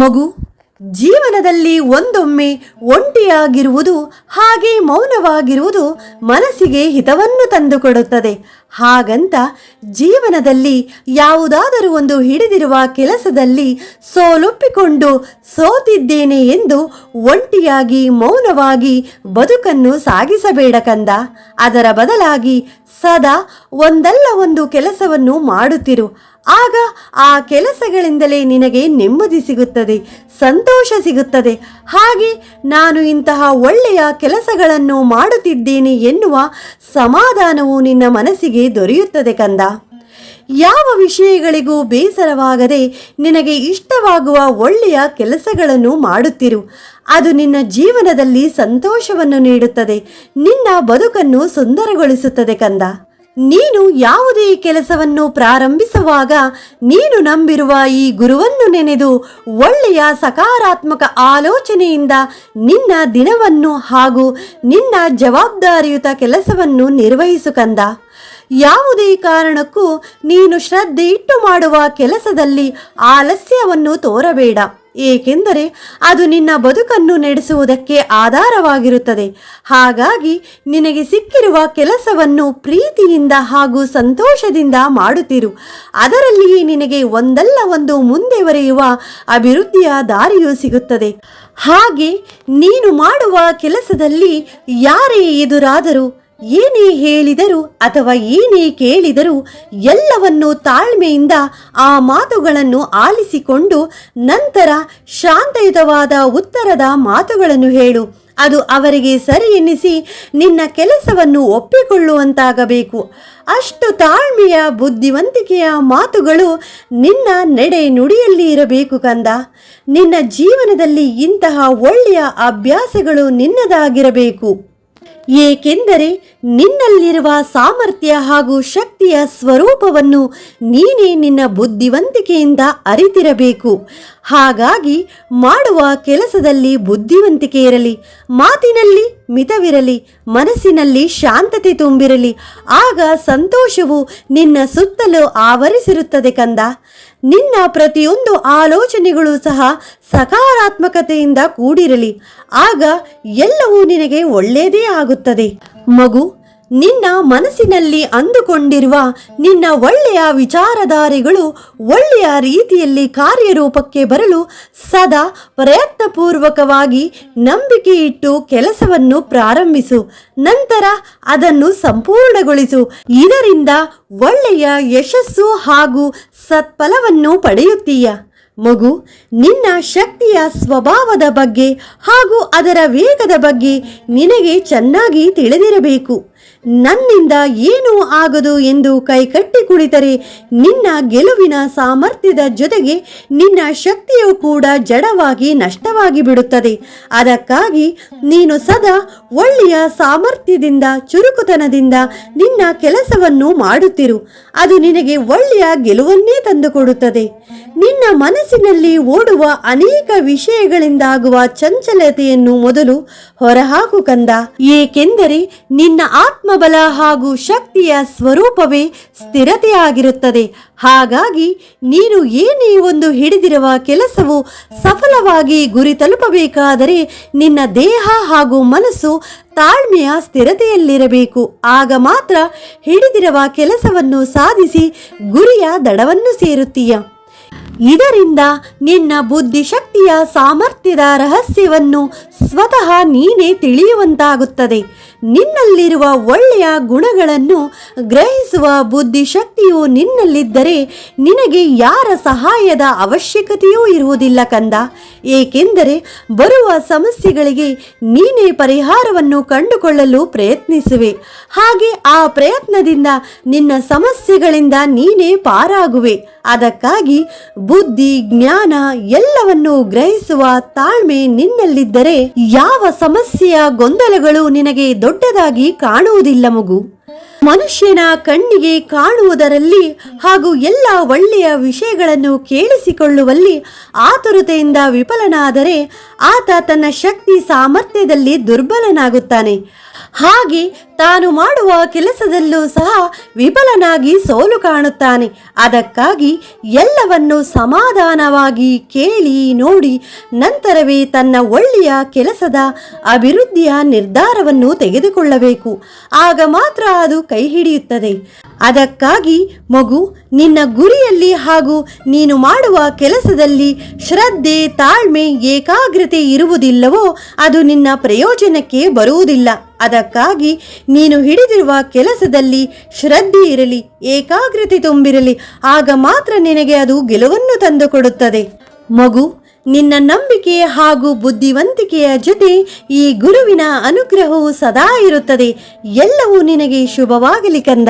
ಮಗು, ಜೀವನದಲ್ಲಿ ಒಂದೊಮ್ಮೆ ಒಂಟಿಯಾಗಿರುವುದು ಹಾಗೆ ಮೌನವಾಗಿರುವುದು ಮನಸ್ಸಿಗೆ ಹಿತವನ್ನು ತಂದುಕೊಡುತ್ತದೆ. ಹಾಗಂತ ಜೀವನದಲ್ಲಿ ಯಾವುದಾದರೂ ಒಂದು ಹಿಡಿದಿರುವ ಕೆಲಸದಲ್ಲಿ ಸೋಲೊಪ್ಪಿಕೊಂಡು ಸೋತಿದ್ದೇನೆ ಎಂದು ಒಂಟಿಯಾಗಿ ಮೌನವಾಗಿ ಬದುಕನ್ನು ಸಾಗಿಸಬೇಡ ಕಂದ. ಅದರ ಬದಲಾಗಿ ಸದಾ ಒಂದಲ್ಲ ಒಂದು ಕೆಲಸವನ್ನು ಮಾಡುತ್ತಿರು. ಆಗ ಆ ಕೆಲಸಗಳಿಂದಲೇ ನಿನಗೆ ನೆಮ್ಮದಿ ಸಿಗುತ್ತದೆ, ಸಂತೋಷ ಸಿಗುತ್ತದೆ. ಹಾಗೆ ನಾನು ಇಂತಹ ಒಳ್ಳೆಯ ಕೆಲಸಗಳನ್ನು ಮಾಡುತ್ತಿದ್ದೇನೆ ಎನ್ನುವ ಸಮಾಧಾನವು ನಿನ್ನ ಮನಸ್ಸಿಗೆ ದೊರೆಯುತ್ತದೆ ಕಂದ. ಯಾವ ವಿಷಯಗಳಿಗೂ ಬೇಸರವಾಗದೆ ನಿನಗೆ ಇಷ್ಟವಾಗುವ ಒಳ್ಳೆಯ ಕೆಲಸಗಳನ್ನು ಮಾಡುತ್ತಿರು. ಅದು ನಿನ್ನ ಜೀವನದಲ್ಲಿ ಸಂತೋಷವನ್ನು ನೀಡುತ್ತದೆ, ನಿನ್ನ ಬದುಕನ್ನು ಸುಂದರಗೊಳಿಸುತ್ತದೆ ಕಂದ. ನೀನು ಯಾವುದೇ ಕೆಲಸವನ್ನು ಪ್ರಾರಂಭಿಸುವಾಗ ನೀನು ನಂಬಿರುವ ಈ ಗುರುವನ್ನು ನೆನೆದು ಒಳ್ಳೆಯ ಸಕಾರಾತ್ಮಕ ಆಲೋಚನೆಯಿಂದ ನಿನ್ನ ದಿನವನ್ನು ಹಾಗೂ ನಿನ್ನ ಜವಾಬ್ದಾರಿಯುತ ಕೆಲಸವನ್ನು ನಿರ್ವಹಿಸು ಕಂದ. ಯಾವುದೇ ಕಾರಣಕ್ಕೂ ನೀನು ಶ್ರದ್ಧೆ ಇಟ್ಟು ಮಾಡುವ ಕೆಲಸದಲ್ಲಿ ಆಲಸ್ಯವನ್ನು ತೋರಬೇಡ. ಏಕೆಂದರೆ ಅದು ನಿನ್ನ ಬದುಕನ್ನು ನಡೆಸುವುದಕ್ಕೆ ಆಧಾರವಾಗಿರುತ್ತದೆ. ಹಾಗಾಗಿ ನಿನಗೆ ಸಿಕ್ಕಿರುವ ಕೆಲಸವನ್ನು ಪ್ರೀತಿಯಿಂದ ಹಾಗೂ ಸಂತೋಷದಿಂದ ಮಾಡುತ್ತಿರು. ಅದರಲ್ಲಿಯೇ ನಿನಗೆ ಒಂದಲ್ಲ ಒಂದು ಮುಂದೆ ಬರೆಯುವ ಅಭಿವೃದ್ಧಿಯ ದಾರಿಯೂ ಸಿಗುತ್ತದೆ. ಹಾಗೆ ನೀನು ಮಾಡುವ ಕೆಲಸದಲ್ಲಿ ಯಾರೇ ಎದುರಾದರೂ ಏನೇ ಹೇಳಿದರು ಅಥವಾ ಏನೇ ಕೇಳಿದರೂ ಎಲ್ಲವನ್ನು ತಾಳ್ಮೆಯಿಂದ ಆ ಮಾತುಗಳನ್ನು ಆಲಿಸಿಕೊಂಡು ನಂತರ ಶಾಂತಯುತವಾದ ಉತ್ತರದ ಮಾತುಗಳನ್ನು ಹೇಳು. ಅದು ಅವರಿಗೆ ಸರಿ ಎನ್ನಿಸಿ ನಿನ್ನ ಕೆಲಸವನ್ನು ಒಪ್ಪಿಕೊಳ್ಳುವಂತಾಗಬೇಕು. ಅಷ್ಟು ತಾಳ್ಮೆಯ, ಬುದ್ಧಿವಂತಿಕೆಯ ಮಾತುಗಳು ನಿನ್ನ ನಡೆ ನುಡಿಯಲ್ಲಿ ಇರಬೇಕು ಕಂದ. ನಿನ್ನ ಜೀವನದಲ್ಲಿ ಇಂತಹ ಒಳ್ಳೆಯ ಅಭ್ಯಾಸಗಳು ನಿನ್ನದಾಗಿರಬೇಕು. ಏಕೆಂದರೆ ನಿನ್ನಲ್ಲಿರುವ ಸಾಮರ್ಥ್ಯ ಹಾಗೂ ಶಕ್ತಿಯ ಸ್ವರೂಪವನ್ನು ನೀನೇ ನಿನ್ನ ಬುದ್ಧಿವಂತಿಕೆಯಿಂದ ಅರಿತಿರಬೇಕು. ಹಾಗಾಗಿ ಮಾಡುವ ಕೆಲಸದಲ್ಲಿ ಬುದ್ಧಿವಂತಿಕೆ ಇರಲಿ, ಮಾತಿನಲ್ಲಿ ಮಿತವಿರಲಿ, ಮನಸ್ಸಿನಲ್ಲಿ ಶಾಂತತೆ ತುಂಬಿರಲಿ, ಆಗ ಸಂತೋಷವು ನಿನ್ನ ಸುತ್ತಲೂ ಆವರಿಸಿರುತ್ತದೆ ಕಂದ. ನಿನ್ನ ಪ್ರತಿಯೊಂದು ಆಲೋಚನೆಗಳು ಸಹ ಸಕಾರಾತ್ಮಕತೆಯಿಂದ ಕೂಡಿರಲಿ, ಆಗ ಎಲ್ಲವೂ ನಿನಗೆ ಒಳ್ಳೆಯದೇ ಆಗುತ್ತದೆ. ಮಗು ನಿನ್ನ ಮನಸ್ಸಿನಲ್ಲಿ ಅಂದುಕೊಂಡಿರುವ ನಿನ್ನ ಒಳ್ಳೆಯ ವಿಚಾರಧಾರೆಗಳು ಒಳ್ಳೆಯ ರೀತಿಯಲ್ಲಿ ಕಾರ್ಯರೂಪಕ್ಕೆ ಬರಲು ಸದಾ ಪ್ರಯತ್ನಪೂರ್ವಕವಾಗಿ ನಂಬಿಕೆ ಇಟ್ಟು ಕೆಲಸವನ್ನು ಪ್ರಾರಂಭಿಸು. ನಂತರ ಅದನ್ನು ಸಂಪೂರ್ಣಗೊಳಿಸು. ಇದರಿಂದ ಒಳ್ಳೆಯ ಯಶಸ್ಸು ಹಾಗೂ ಸತ್ಫಲವನ್ನು ಪಡೆಯುತ್ತೀಯ. ಮಗು, ನಿನ್ನ ಶಕ್ತಿಯ ಸ್ವಭಾವದ ಬಗ್ಗೆ ಹಾಗೂ ಅದರ ವೇಗದ ಬಗ್ಗೆ ನಿನಗೆ ಚೆನ್ನಾಗಿ ತಿಳಿದಿರಬೇಕು. ನನ್ನಿಂದ ಏನೂ ಆಗದು ಎಂದು ಕೈಕಟ್ಟಿ ಕುಳಿತರೆ ನಿನ್ನ ಗೆಲುವಿನ ಸಾಮರ್ಥ್ಯದ ಜೊತೆಗೆ ನಿನ್ನ ಶಕ್ತಿಯು ಕೂಡ ಜಡವಾಗಿ ನಷ್ಟವಾಗಿ ಬಿಡುತ್ತದೆ. ಅದಕ್ಕಾಗಿ ನೀನು ಸದಾ ಒಳ್ಳೆಯ ಸಾಮರ್ಥ್ಯದಿಂದ, ಚುರುಕುತನದಿಂದ ನಿನ್ನ ಕೆಲಸವನ್ನು ಮಾಡುತ್ತಿರು. ಅದು ನಿನಗೆ ಒಳ್ಳೆಯ ಗೆಲುವನ್ನೇ ತಂದುಕೊಡುತ್ತದೆ. ನಿನ್ನ ಮನಸ್ಸಿನಲ್ಲಿ ಓಡುವ ಅನೇಕ ವಿಷಯಗಳಿಂದಾಗುವ ಚಂಚಲತೆಯನ್ನು ಮೊದಲು ಹೊರಹಾಕು ಕಂದ. ಏಕೆಂದರೆ ನಿನ್ನ ಆತ್ಮಬಲ ಹಾಗೂ ಶಕ್ತಿಯ ಸ್ವರೂಪವೇ ಸ್ಥಿರತೆಯಾಗಿರುತ್ತದೆ. ಹಾಗಾಗಿ ನೀನು ಏನೇ ಒಂದು ಹಿಡಿದಿರುವ ಕೆಲಸವು ಸಫಲವಾಗಿ ಗುರಿ ತಲುಪಬೇಕಾದರೆ ನಿನ್ನ ದೇಹ ಹಾಗೂ ಮನಸ್ಸು ತಾಳ್ಮೆಯ ಸ್ಥಿರತೆಯಲ್ಲಿರಬೇಕು. ಆಗ ಮಾತ್ರ ಹಿಡಿದಿರುವ ಕೆಲಸವನ್ನು ಸಾಧಿಸಿ ಗುರಿಯ ದಡವನ್ನು ಸೇರುತ್ತೀಯ. ಇದರಿಂದ ನಿನ್ನ ಬುದ್ಧಿಶಕ್ತಿಯ ಸಾಮರ್ಥ್ಯದ ರಹಸ್ಯವನ್ನು ಸ್ವತಃ ನೀನೇ ತಿಳಿಯುವಂತಾಗುತ್ತದೆ. ನಿನ್ನಲ್ಲಿರುವ ಒಳ್ಳೆಯ ಗುಣಗಳನ್ನು ಗ್ರಹಿಸುವ ಬುದ್ಧಿಶಕ್ತಿಯು ನಿನ್ನಲ್ಲಿದ್ದರೆ ನಿನಗೆ ಯಾರ ಸಹಾಯದ ಅವಶ್ಯಕತೆಯೂ ಇರುವುದಿಲ್ಲ ಕಂದ. ಏಕೆಂದರೆ ಬರುವ ಸಮಸ್ಯೆಗಳಿಗೆ ನೀನೇ ಪರಿಹಾರವನ್ನು ಕಂಡುಕೊಳ್ಳಲು ಪ್ರಯತ್ನಿಸುವೆ. ಹಾಗೆ ಆ ಪ್ರಯತ್ನದಿಂದ ನಿನ್ನ ಸಮಸ್ಯೆಗಳಿಂದ ನೀನೇ ಪಾರಾಗುವೆ. ಅದಕ್ಕಾಗಿ ಬುದ್ಧಿ, ಜ್ಞಾನ ಎಲ್ಲವನ್ನು ಗ್ರಹಿಸುವ ತಾಳ್ಮೆ ನಿನ್ನಲ್ಲಿದ್ದರೆ ಯಾವ ಸಮಸ್ಯೆಯ ಗೊಂದಲಗಳು ನಿನಗೆ ದೊಡ್ಡದಾಗಿ ಕಾಣುವುದಿಲ್ಲ ಮಗು. ಮನುಷ್ಯನ ಕಣ್ಣಿಗೆ ಕಾಣುವುದರಲ್ಲಿ ಹಾಗೂ ಎಲ್ಲ ಒಳ್ಳೆಯ ವಿಷಯಗಳನ್ನು ಕೇಳಿಸಿಕೊಳ್ಳುವಲ್ಲಿ ಆತುರತೆಯಿಂದ ವಿಫಲನಾದರೆ ಆತ ತನ್ನ ಶಕ್ತಿ ಸಾಮರ್ಥ್ಯದಲ್ಲಿ ದುರ್ಬಲನಾಗುತ್ತಾನೆ. ಹಾಗೆ ತಾನು ಮಾಡುವ ಕೆಲಸದಲ್ಲೂ ಸಹ ವಿಫಲನಾಗಿ ಸೋಲು ಕಾಣುತ್ತಾನೆ. ಅದಕ್ಕಾಗಿ ಎಲ್ಲವನ್ನು ಸಮಾಧಾನವಾಗಿ ಕೇಳಿ ನೋಡಿ, ನಂತರವೇ ತನ್ನ ಒಳ್ಳೆಯ ಕೆಲಸದ ಅಭಿವೃದ್ಧಿಯ ನಿರ್ಧಾರವನ್ನು ತೆಗೆದುಕೊಳ್ಳಬೇಕು. ಆಗ ಮಾತ್ರ ಅದು ಕೈ ಹಿಡಿಯುತ್ತದೆ ಅದಕ್ಕಾಗಿ ಮಗು, ನಿನ್ನ ಗುರಿಯಲ್ಲಿ ಹಾಗೂ ನೀನು ಮಾಡುವ ಕೆಲಸದಲ್ಲಿ ಶ್ರದ್ಧೆ, ತಾಳ್ಮೆ, ಏಕಾಗ್ರತೆ ಇರುವುದಿಲ್ಲವೋ, ಅದು ನಿನ್ನ ಪ್ರಯೋಜನಕ್ಕೆ ಬರುವುದಿಲ್ಲ. ಅದಕ್ಕಾಗಿ ನೀನು ಹಿಡಿದಿರುವ ಕೆಲಸದಲ್ಲಿ ಶ್ರದ್ಧೆ ಇರಲಿ, ಏಕಾಗ್ರತೆ ತುಂಬಿರಲಿ, ಆಗ ಮಾತ್ರ ನಿನಗೆ ಅದು ಗೆಲುವನ್ನು ತಂದುಕೊಡುತ್ತದೆ. ಮಗು, ನಿನ್ನ ನಂಬಿಕೆ ಹಾಗೂ ಬುದ್ಧಿವಂತಿಕೆಯ ಜೊತೆ ಈ ಗುರುವಿನ ಅನುಗ್ರಹವು ಸದಾ ಇರುತ್ತದೆ. ಎಲ್ಲವೂ ನಿನಗೆ ಶುಭವಾಗಲಿ ಕಂದ.